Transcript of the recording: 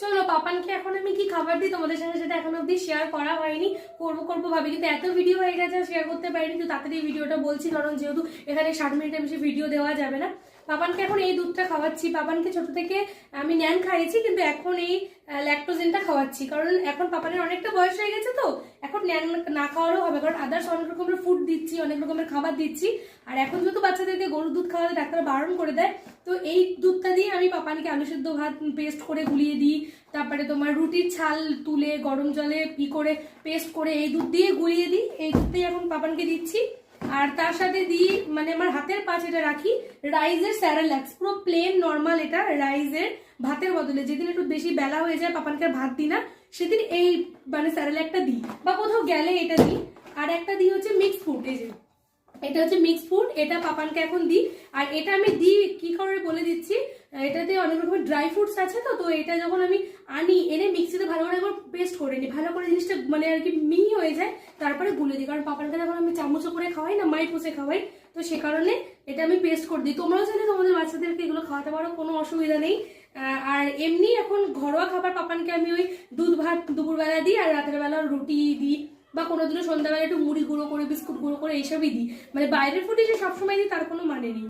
চলো, পাপানকে এখন আমি কি খাবার দিই তোমাদের সাথে সেটা এখন অব্দি শেয়ার করা হয়নি। করব করব ভাবি, কিন্তু এত ভিডিও হয়ে গেছে শেয়ার করতে পারিনি, তো তাড়াতাড়ি ভিডিওটা বলছি, কারণ যেহেতু এখানে ষাট মিনিটের বেশি ভিডিও দেওয়া যাবে না। পাপানকে এখন এই দুধটা খাওয়াচ্ছি। পাপানকে ছোট থেকে আমি ন্যান খাইয়েছি, কিন্তু এখন এই ল্যাকটোজেনটা খাওয়াচ্ছি। কারণ এখন পাপানের অনেকটা বয়স হয়ে গেছে তো, এখন ন্যান না খাওয়ারও হবে, কারণ আদার্স অনেক রকমের ফুড দিচ্ছি, অনেক রকমের খাবার দিচ্ছি। আর এখন যেহেতু বাচ্চাদেরকে গরুর দুধ খাওয়াতে ডাক্তার বারণ করে দেয় তো এই দুধটা দিয়ে আমি পাপানকে আলু সেদ্ধ ভাত পেস্ট করে গুলিয়ে দিই। তারপরে তোমার রুটির ছাল তুলে, গরম জলে ই করে পেস্ট করে এই দুধ দিয়ে গুলিয়ে দিই। এই দুধ দিয়ে এখন পাপানকে দিচ্ছি। আর তার সাথে দিই মানে আমার হাতের পাঁচ এটা রাখি, রাইসের স্যারালাক্স। পুরো প্লেন নর্মাল এটা রাইসের ভাতের বদলে। যেদিন একটু বেশি বেলা হয়ে যায়, পাপানকে ভাত দিই না, সেদিন এই মানে স্যারালাকটা দিই। বা কোথাও গেলে এটা দিই। আর একটা দিই হচ্ছে মিক্স ফুড এই যে এটা হচ্ছে মিক্স ফুড এটা পাপানকে এখন দিই। আর এটা আমি দিই, কি করে বলে দিচ্ছি? এটাতে অনেক রকমের ড্রাই ফ্রুটস আছে তো তো এটা যখন আমি আনি, এনে মিক্সিতে ভালো করে একবার পেস্ট করে নিই। ভালো করে জিনিসটা মানে আর কি মিহি হয়ে যায়, তারপরে গুলে দিই। কারণ পাপানকে যখন আমি চামচ করে খাওয়াই না মাই পুষে খাওয়াই, তো সে কারণে এটা আমি পেস্ট করে দিই। তোমরাও চাইলে তোমাদের বাচ্চাদেরকে এগুলো খাওয়াতে পারো, কোনো অসুবিধা নেই। আর এমনি এখন ঘরোয়া খাবার পাপানকে আমি ওই দুধ ভাত দুপুরবেলা দিই, আর রাতের বেলা রুটি দিই। বা কোনোদিনও সন্ধ্যাবেলা একটু মুড়ি গুঁড়ো করে, বিস্কুট গুঁড়ো করে, এইসবই দিই। মানে বাইরের ফুডে যে সবসময় দিই, তার কোনো মানে নেই।